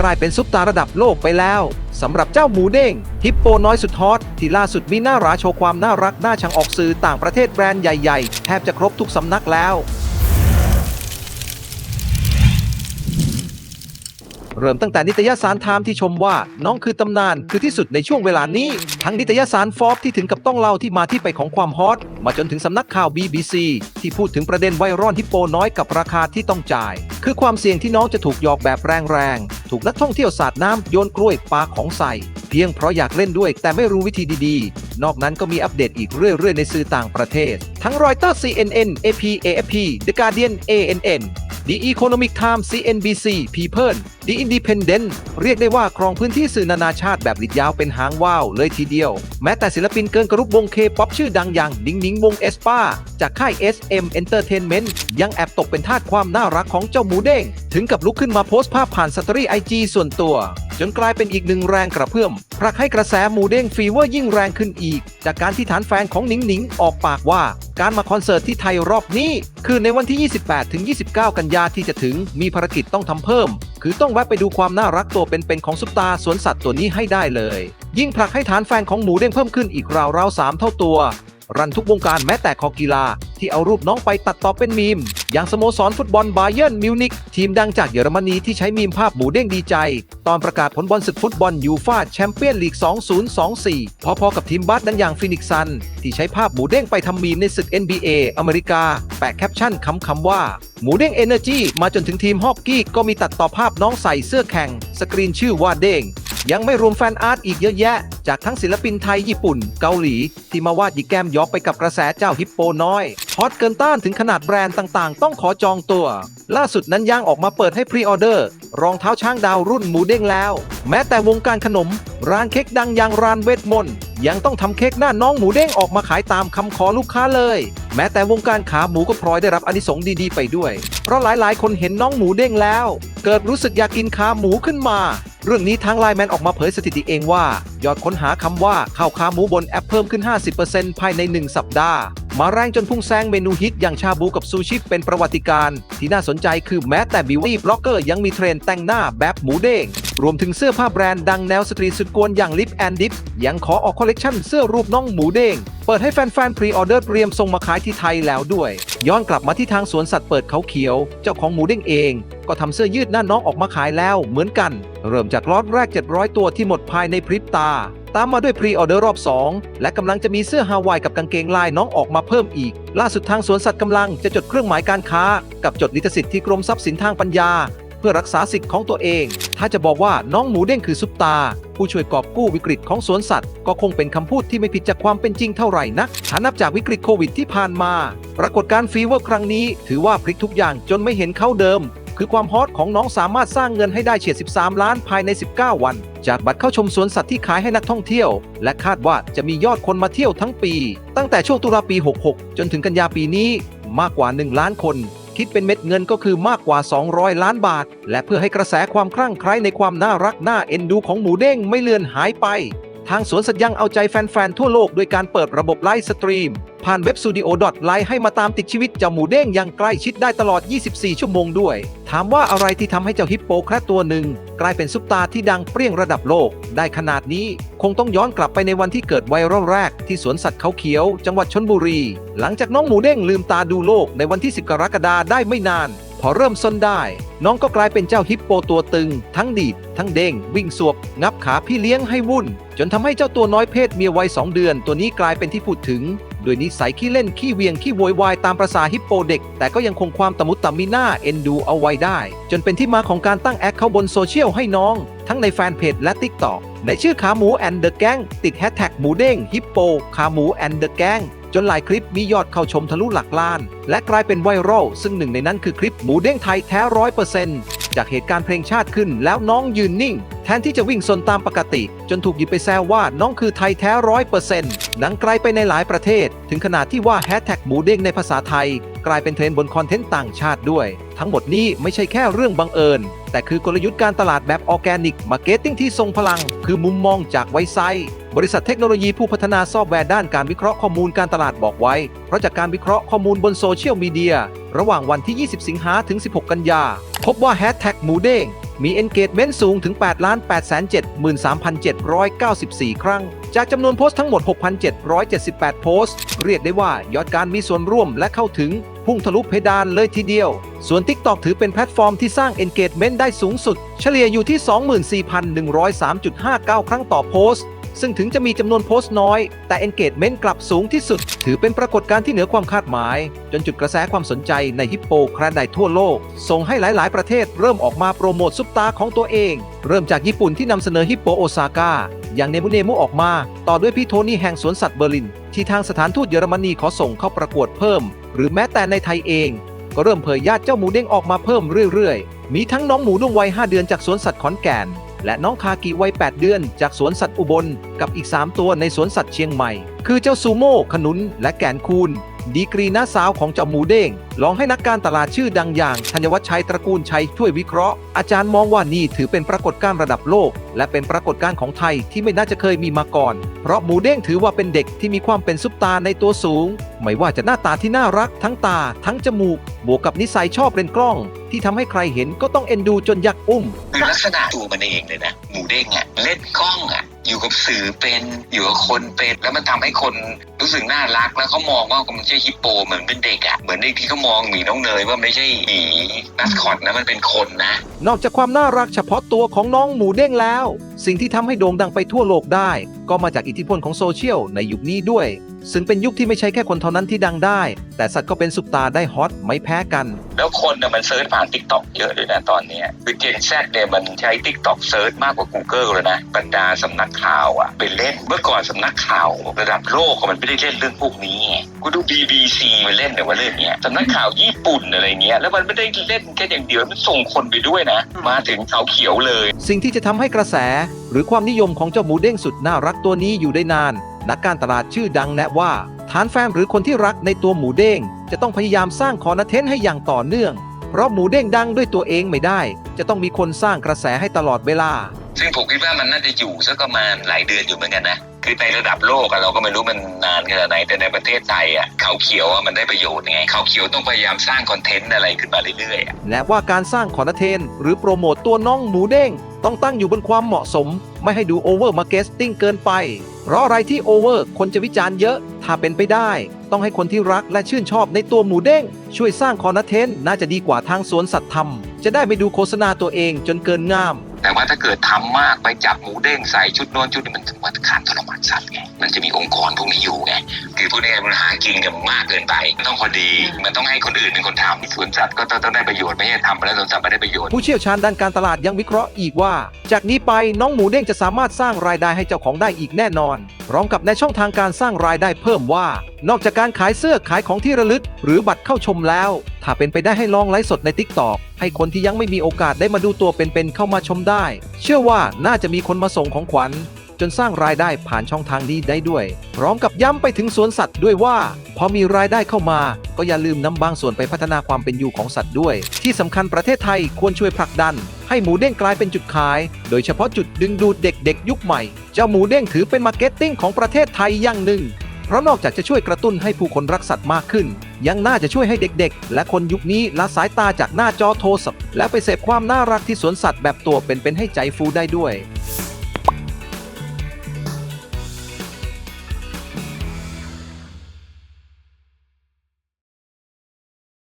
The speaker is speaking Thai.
กลายเป็นซุปตาระดับโลกไปแล้วสำหรับเจ้าหมูเด้งฮิปโปน้อยสุดฮอตที่ล่าสุดมีหน้าหราโชว์ความน่ารักน่าชังออกสื่อต่างประเทศแบรนด์ใหญ่ๆ แทบจะครบทุกสำนักแล้วเริ่มตั้งแต่นิตยสารไทม์ที่ชมว่าน้องคือตำนานคือที่สุดในช่วงเวลานี้ ทั้งนิตยสารฟอร์บที่ถึงกับต้องเล่าที่มาที่ไปของความฮอต มาจนถึงสำนักข่าว BBC ที่พูดถึงประเด็นไวรัลฮิปโปน้อยกับราคาที่ต้องจ่าย คือความเสี่ยงที่น้องจะถูกหยอกแบบแรงๆ ถูกนักท่องเที่ยวสาดน้ำโยนกล้วยปาของใส่ เพียงเพราะอยากเล่นด้วยแต่ไม่รู้วิธีดีๆ นอกนั้นก็มีอัปเดตอีกเรื่อยๆ ในสื่อต่างประเทศ ทั้งรอยเตอร์ CNN AP AFP The Guardian ANN The Economic Times CNBC People The Independent เรียกได้ว่าครองพื้นที่สื่อนานาชาติแบบลิดยาวเป็นหางว่าวเลยทีเดียว แม้แต่ศิลปินเกินกรุ๊ปวงเคป๊อปชื่อดังอย่างดิงนิงวงเอสปาจากค่าย SM Entertainment ยังแอบตกเป็นทาสความน่ารักของเจ้าหมูเด้ง ถึงกับลุกขึ้นมาโพสต์ภาพผ่านสตอรี่ไอจีส่วนตัว จนกลายเป็นอีกหนึ่งแรงกระเพื่อมผลักให้กระแสหมูเด้งฟีเวอร์ยิ่งแรงขึ้นอีก จากการที่ฐานแฟนของหนิงหนิงออกปากว่า การมาคอนเสิร์ตที่ไทยรอบนี้ คือในวันที่ 28ถึง29 กันยาที่จะถึงมีภารกิจต้องทำเพิ่ม คือต้องแวะไปดูความน่ารักตัวเป็นๆของซุปตาสวนสัตว์ตัวนี้ให้ได้เลย ยิ่งผลักให้ฐานแฟนของหมูเด้งเพิ่มขึ้นอีกราวๆ3เท่าตัว รันทุกวงการแม้แต่คอกีฬาที่เอารูปน้องไปตัดต่อเป็นมีม อย่างสโมสรฟุตบอลบาเยิร์นมิวนิกทีมดังจากเยอรมนีที่ใช้มีมภาพหมูเด้งดีใจ ตอนประกาศผลบอลศึกฟุตบอลยูฟาแชมเปี้ยนลีก 2024 พอๆกับทีมบาสดังอย่างฟินิกซัน ที่ใช้ภาพหมูเด้งไปทำมีมในศึก NBA อเมริกา แปะแคปชั่นคำๆว่า หมูเด้งเอเนอร์จีมาจนถึงทีมฮอกกี้ก็มีตัดต่อภาพน้องใส่เสื้อแข่ง สกรีนชื่อว่าเด้ง ยังไม่รวมแฟนอาร์ตอีกเยอะแยะ จากทั้งศิลปินไทยญี่ปุ่น เกาหลี ที่มาวาดหยิแก้มยอกไปกับกระแสเจ้าฮิปโปน้อยฮอตเกินต้านถึงขนาดแบรนด์ต่างๆ ต้องขอจองตัว ล่าสุดนั้นย่างออกมาเปิดให้พรีออเดอร์ รองเท้าช้างดาวรุ่นหมูเด้งแล้ว แม้แต่วงการขนม ร้านเค้กดังอย่างร้านเวทมนต์ยังต้องทำเค้กหน้าน้องหมูเด้งออกมาขายตามคำขอลูกค้าเลย แม้แต่วงการขาหมูก็พลอยได้รับอนิสงส์ดีๆไปด้วย เพราะหลายๆ คนเห็นน้องหมูเด้งแล้ว เกิดรู้สึกอยากกินขาหมูขึ้นมา เรื่องนี้ทางไลน์แมนออกมาเผยสถิติเองว่า ยอดค้นหาคำว่าข้าวขาหมูบนแอปเพิ่มขึ้น 50%ภายใน 1 สัปดาห์ มาแรงจนพุ่งแซงเมนูฮิตอย่างชาบูกับซูชิเป็นประวัติการณ์ที่น่าสนใจคือแม้แต่บิวตี้บล็อกเกอร์ยังมีเทรนแต่งหน้าแบบหมูเด้ง รวมถึงเสื้อผ้าแบรนด์ดังแนวสตรีสุดกวนอย่างลิปแอนดิฟยังขอออกคอลเลกชันเสื้อรูปน้องหมูเด้งเปิดให้แฟนๆพรีออเดอร์เตรียมส่งมาขายที่ไทยแล้วด้วย ย้อนกลับมาที่ทางสวนสัตว์เปิดเขาเขียว เจ้าของหมูเด้งเอง ก็ทำเสื้อยืดหน้าน้องออกมาขายแล้วเหมือนกัน เริ่มจากล็อตแรก 700 ตัวที่หมดภายในพริบตา ตามมาด้วยพรีออเดอร์รอบ 2 และกำลังจะมีเสื้อฮาวายกับกางเกงลายน้องออกมาเพิ่มอีก ล่าสุดทางสวนสัตว์กำลังจะจดเครื่องหมายการค้า กับจดลิขสิทธิ์ที่กรมทรัพย์สินทางปัญญา เพื่อรักษาสิทธิ์ของตัวเอง ถ้าจะบอกว่าน้องหมูเด้งคือซุปตา ผู้ช่วยกอบกู้วิกฤตของสวนสัตว์ ก็คงเป็นคำพูดที่ไม่ผิดจากความเป็นจริงเท่าไหร่นักถ้านับจากวิกฤตโควิดที่ผ่านมา ปรากฏการณ์ฟีเวอร์ครั้งนี้ ถือว่าพลิกทุกอย่างจนไม่เห็นเขาเดิม คือความฮอตของน้องสามารถสร้างเงินให้ได้เฉียด 13 ล้านภายใน 19 วัน จากบัตรเข้าชมสวนสัตว์ที่ขายให้นักท่องเที่ยว และคาดว่าจะมียอดคนมาเที่ยวทั้งปี ตั้งแต่ช่วงตุลาปี 66 จนถึงกันยาปีนี้มากกว่า 1 ล้านคน คิดเป็นเม็ดเงินก็คือมากกว่า 200 ล้านบาท และเพื่อให้กระแสความคลั่งไคล้ในความน่ารักน่าเอ็นดูของหมูเด้งไม่เลือนหายไป ทางสวนสัตว์ยังเอาใจแฟน ๆ ทั่วโลกด้วยการเปิดระบบไลฟ์สตรีม ผ่านเว็บ Studio ไลฟ์ให้มาตามติดชีวิตเจ้าหมูเด้งอย่างใกล้ชิดได้ตลอด 24 ชั่วโมงด้วย ถามว่าอะไรที่ทำให้เจ้าฮิปโปแครตัวหนึ่ง กลายเป็นซุปตาที่ดังเปรี้ยงระดับโลก ได้ขนาดนี้ คงต้องย้อนกลับไปในวันที่เกิดไวรัลแรก ที่สวนสัตว์เขาเขียว จังหวัดชนบุรี หลังจากน้องหมูเด้งลืมตาดูโลกในวันที่ 10 กรกฎาคมได้ไม่นาน พอเริ่มซนได้ น้องก็กลายเป็นเจ้าฮิปโปตัวตึง ทั้งดีด ทั้งเด้ง วิ่งสวบ งับขาพี่เลี้ยงให้วุ่น จนทำให้เจ้าตัวน้อยเพศเมียวัยสองเดือน ตัวนี้กลายเป็นที่พูดถึง โดยนิสัยขี้เล่นขี้เวียงขี้โวยวายตามประษาฮิปโปเด็ก แต่ก็ยังคงความตะมุตะมิน่าเอ็นดูเอาไว้ได้ จนเป็นที่มาของการตั้งแอคเขาบนโซเชียลให้น้อง ทั้งในแฟนเพจและ t ิ k t o k ในชื่อขาหมูแอนเดอะแกงติดแฮชแท็กหมูเด้งฮิปโปขาหมูแอนเดอะแกง จนหลายคลิปมียอดเข้าชมทะลุหลักล้าน และกลายเป็นไวรัลซึ่งหนึ่งในนั้นคือคลิปหมูเด้งไทยแท้ร้อยเปอร์เซ็นต์จากเหตุการณ์เพลงชาติขึ้นแล้วน้องยืนนิ่ง แทนที่จะวิ่งซนตามปกติ จนถูกหยิบไปแซวว่าน้องคือไทยแท้ร้อยเปอร์เซ็นต์ดังไกลไปในหลายประเทศ ถึงขนาดที่ว่าแฮชแท็กหมูเด้งในภาษาไทย กลายเป็นเทรนด์บนคอนเทนต์ต่างชาติด้วย ทั้งหมดนี้ไม่ใช่แค่เรื่องบังเอิญ แต่คือกลยุทธ์การตลาดแบบออร์แกนิกมาร์เก็ตติ้งที่ทรงพลัง คือมุมมองจากไวไซต์ บริษัทเทคโนโลยีผู้พัฒนาซอฟต์แวร์ด้านการวิเคราะห์ข้อมูลการตลาดบอกไว้ เพราะจากการวิเคราะห์ข้อมูลบนโซเชียลมีเดีย ระหว่างวันที่ 20 สิงหาถึง 16 กันยา พบว่าแฮชแท็กหมูเด้งมี engagement สูงถึง 8 8 7 3,794 ครั้ง จากจำนวนโพสต์ทั้งหมด 6,778 โพสต์ เรียกได้ว่ายอดการมีส่วนร่วมและเข้าถึง พุ่งทะลุเพดานเลยทีเดียว ส่วน TikTok ถือเป็นแพลตฟอร์มที่สร้าง engagement ได้สูงสุด เฉลี่ยอยู่ที่ 24,103.59 ครั้งต่อโพสต์ ซึ่งถึงจะมีจำนวนโพสต์น้อย แต่ engagement กลับสูงที่สุด ถือเป็นปรากฏการณ์ที่เหนือความคาดหมาย จนจุดกระแสความสนใจในฮิปโปคราไดทั่วโลก ส่งให้หลาย ๆ ประเทศเริ่มออกมาโปรโมทซุปตาของตัวเอง เริ่มจากญี่ปุ่นที่นำเสนอฮิปโปโอซาก้าอย่างเนมุเนมุออกมา ต่อด้วยพี่โทนี่แห่งสวนสัตว์เบอร์ลิน ที่ทางสถานทูตเยอรมนีขอส่งเข้าประกวดเพิ่ม หรือแม้แต่ในไทยเอง ก็เริ่มเผยญาติเจ้าหมูเด้งออกมาเพิ่มเรื่อย ๆ มีทั้งน้องหมูดวงวัย5เดือนจากสวนสัตว์ขอนแก่น และน้องคากิวัย 8 เดือน จากสวนสัตว์อุบล กับอีก 3 ตัวในสวนสัตว์เชียงใหม่ คือเจ้าซูโม่ขนุนและแกนคูน ดีกรีน้าสาวของเจ้าหมูเด้งลองให้นักการตลาดชื่อดังอย่างธัญวัฒน์ชัยตระกูลชัยช่วยวิเคราะห์ อาจารย์มองว่านี่ถือเป็นปรากฏการณ์ระดับโลก และเป็นปรากฏการณ์ของไทยที่ไม่น่าจะเคยมีมาก่อน เพราะหมูเด้งถือว่าเป็นเด็กที่มีความเป็นซุปตาในตัวสูง ไม่ว่าจะหน้าตาที่น่ารักทั้งตา ทั้งจมูก บวกกับนิสัยชอบเล่นกล้อง ที่ทำให้ใครเห็นก็ต้องเอ็นดูจนอยากอุ้มคือลักษณะตัวมันเองเลยนะหมูเด้งอะเล่นกล้องอะอยู่กับสื่อเป็นอยู่กับคนเป็นแล้วมันทำให้คน รู้สึกน่ารักแล้วเขามองว่ามันไม่ใช่ฮิปโปเหมือนเป็นเด็กอะเหมือนในที่เขามองหมีน้องเนยว่าไม่ใช่หมีนัสคอตนะมันเป็นคนนะ นอกจากความน่ารักเฉพาะตัวของน้องหมูเด้งแล้ว สิ่งที่ทำให้โด่งดังไปทั่วโลกได้ ก็มาจากอิทธิพลของโซเชียลในยุคนี้ด้วย ซึ่งเป็นยุคที่ไม่ใช่แค่คนเท่านั้นที่ดังได้ แต่สัตว์ก็เป็นซุปตาได้ฮอตไม่แพ้กัน แล้วคนน่ะมันเซิร์ชผ่าน t ิ k t o k เยอะด้วยนะตอนเนี้ยคือเจนแซดเนี่ยมันใช้ t ิ k t o k เซิร์ชมากกว่า Google เลยนะบรรดาสำนักข่าวอะไปเล่นเมื่อก่อนสำนักข่าวระดับโลกอะมันไม่ได้เล่นเรื่องพวกนี้ไงกูดู BBC มันเล่นเนี่ยว่าเรื่องเนี้ยสำนักข่าวญี่ปุ่นอะไรเงี้ยแล้วมันไม่ได้เล่นแค่อย่างเดียวมันส่งคนไปด้วยนะ มาถึงเขาเขียวเลย สิ่งที่จะทำให้กระแส หรือความนิยมของเจ้าหมูเด้งสุดน่ารักตัวนี้อยู่ได้นาน นักการตลาดชื่อดังแนะว่าฐานแฟนหรือคนที่รักในตัวหมูเด้งจะต้องพยายามสร้างคอนเทนต์ให้อย่างต่อเนื่อง เพราะหมูเด้งดังด้วยตัวเองไม่ได้ จะต้องมีคนสร้างกระแสให้ตลอดเวลา ซึ่งผมคิดว่ามันน่าจะอยู่สักประมาณหลายเดือนอยู่เหมือนกันนะ คือในระดับโลกอะเราก็ไม่รู้มันนานขนาดไหนแต่ในประเทศไทยอะเขาเขียวอะมันได้ประโยชน์ไงเขาเขียวต้องพยายามสร้างคอนเทนต์อะไรขึ้นมาเรื่อยๆอะและว่าการสร้างคอนเทนต์หรือโปรโมตตัวน้องหมูเด้งต้องตั้งอยู่บนความเหมาะสม ไม่ให้ดูโอเวอร์มาร์เก็ตติ้งเกินไป เพราะอะไรที่โอเวอร์คนจะวิจารณ์เยอะ ถ้าเป็นไปได้ ต้องให้คนที่รักและชื่นชอบในตัวหมูเด้ง ช่วยสร้างคอนเทนต์น่าจะดีกว่าทางสวนสัตว์ทำจะได้ไม่ดูโฆษณาตัวเองจนเกินงาม แต่ว่าถ้าเกิดทำมากไปจับหมูเด้งใส่ชุดโน้นชุดนี้มันถึงว่าขาดทร มานสัตว์ไงมันจะมีองค์กรพวกนี้อยู่ไงคือพวกนี้มันหากินกันมากเกินไปมันต้องพอดีมันต้องให้คนอื่นเป็นคนทำสวนสัตว์ก็ต้องได้ประโยชน์ไม่ใช่ทำไปแล้วสวนสัตว์ไม่ได้ประโยชน์ผู้เชี่ยวชาญด้านการตลาดยังวิเคราะห์อีกว่า จากนี้ไปน้องหมูเด้งจะสามารถสร้างรายได้ให้เจ้าของได้อีกแน่นอน พร้อมกับในช่องทางการสร้างรายได้เพิ่มว่า นอกจากการขายเสื้อขายของที่ระลึก หรือบัตรเข้าชมแล้ว ถ้าเป็นไปได้ให้ลองไลฟ์สดใน t ิ k t o k ให้คนที่ยังไม่มีโอกาสได้มาดูตัวเป็นๆเข้ามาชมได้ เชื่อว่าน่าจะมีคนมาส่งของขวัญ จนสร้างรายได้ผ่านช่องทางนี้ได้ด้วย พร้อมกับย้ำไปถึงสวนสัตว์ด้วยว่า พอมีรายได้เข้ามา ก็อย่าลืมนำบางส่วนไปพัฒนาความเป็นอยู่ของสัตว์ด้วย ที่สำคัญประเทศไทยควรช่วยผลักดัน ให้หมูเด้งกลายเป็นจุดขาย โดยเฉพาะจุดดึงดูดเด็กๆ ยุคใหม่ เจ้าหมูเด้งถือเป็นมาร์เก็ตติ้งของประเทศไทยอย่างหนึ่งเพราะนอกจากจะช่วยกระตุ้นให้ผู้คนรักสัตว์มากขึ้น ยังน่าจะช่วยให้เด็กๆ และคนยุคนี้ละสายตาจากหน้าจอโทรศัพท์และไปเสพความน่ารักที่สวนสัตว์แบบตัวเป็นๆให้ใจฟูได้ด้วย